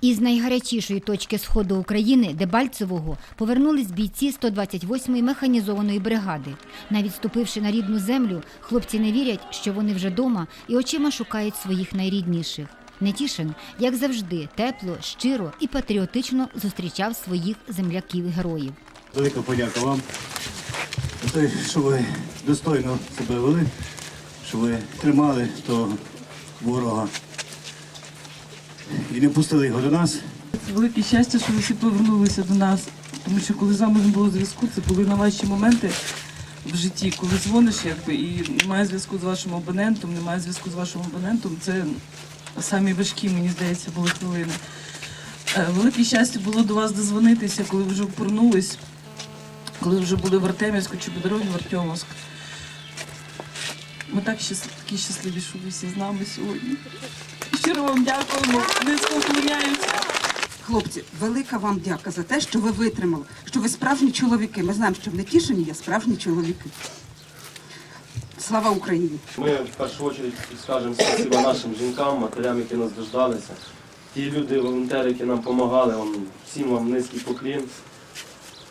Із найгарячішої точки сходу України Дебальцевого повернулись бійці 128-ї механізованої бригади. Навіть ступивши на рідну землю, хлопці не вірять, що вони вже дома і очима шукають своїх найрідніших. Нетішин, як завжди, тепло, щиро і патріотично зустрічав своїх земляків-героїв. Велика подяка вам за те, що ви достойно себе вели, що ви тримали того ворога і не пустили його до нас. Велике щастя, що ви всі повернулися до нас. Тому що коли з не було зв'язку, це були найважчі моменти в житті, коли дзвониш якби, і немає зв'язку з вашим абонентом, немає зв'язку з вашим абонентом. Це самі важкі, мені здається, були хвилини. Е, Велике щастя було до вас дозвонитися, коли ви вже повернулись, коли ви вже були в Артемівську чи по дорозі в Артемовськ. Ми так щас- такі щасливі, що ви всі з нами сьогодні. Щиро вам дякуємо, низько вклоняємося. Хлопці, велика вам дяка за те, що ви витримали, що ви справжні чоловіки. Ми знаємо, що в Нетішині є справжні чоловіки. Слава Україні! Ми в першу чергу скажемо спасибо нашим жінкам, матерям, які нас дождалися. Ті люди, волонтери, які нам допомагали, всім вам низький поклін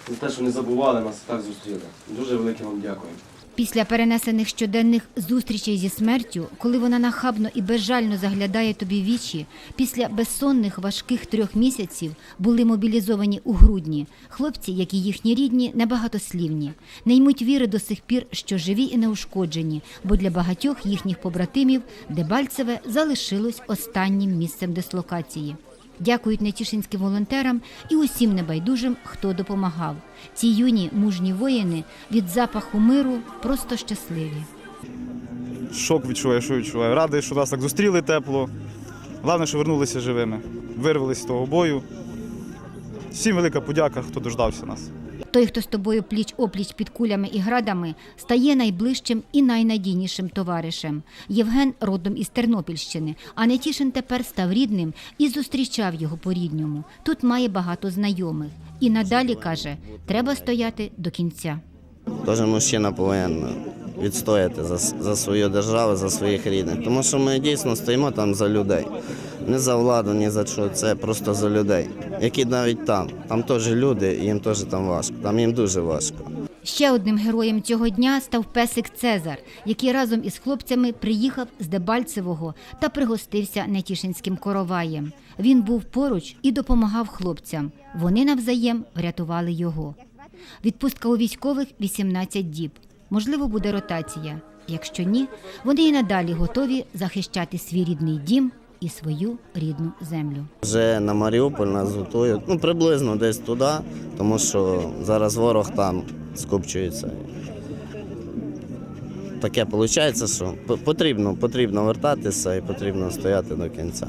за те, що не забували нас і так зустріли. Дуже велике вам дякую. Після перенесених щоденних зустрічей зі смертю, коли вона нахабно і безжально заглядає тобі вічі, після безсонних важких трьох місяців були мобілізовані у грудні. Хлопці, як і їхні рідні, небагатослівні, не ймуть віри до сих пір, що живі і неушкоджені, бо для багатьох їхніх побратимів Дебальцеве залишилось останнім місцем дислокації. Дякують нетішинським волонтерам і усім небайдужим, хто допомагав. Ці юні мужні воїни від запаху миру просто щасливі. шок відчуваю, що відчуваю. Радий, що нас так зустріли тепло. Головне, що вернулися живими, вирвалися з того бою. Всім велика подяка, хто дождався нас. Той, хто з тобою пліч опліч під кулями і градами, стає найближчим і найнадійнішим товаришем. Євген родом із Тернопільщини, а Нетішин тепер став рідним і зустрічав його по-рідньому. Тут має багато знайомих. І надалі каже, треба стояти до кінця. Кожен мужчина повинен відстояти за, за свою державу, за своїх рідних. Тому що ми дійсно стоїмо там за людей. Не за владу, ні за що. Це просто за людей, які навіть там. Там теж люди, їм теж там важко. Там їм дуже важко. Ще одним героєм цього дня став песик Цезар, який разом із хлопцями приїхав з Дебальцевого та пригостився нетішинським короваєм. Він був поруч і допомагав хлопцям. Вони навзаєм врятували його. Відпустка у військових 18 діб. Можливо, буде ротація. Якщо ні, вони і надалі готові захищати свій рідний дім і свою рідну землю. Вже на Маріуполь нас готують, ну приблизно десь туди, тому що зараз ворог там скупчується. Таке виходить, що потрібно, потрібно вертатися і потрібно стояти до кінця.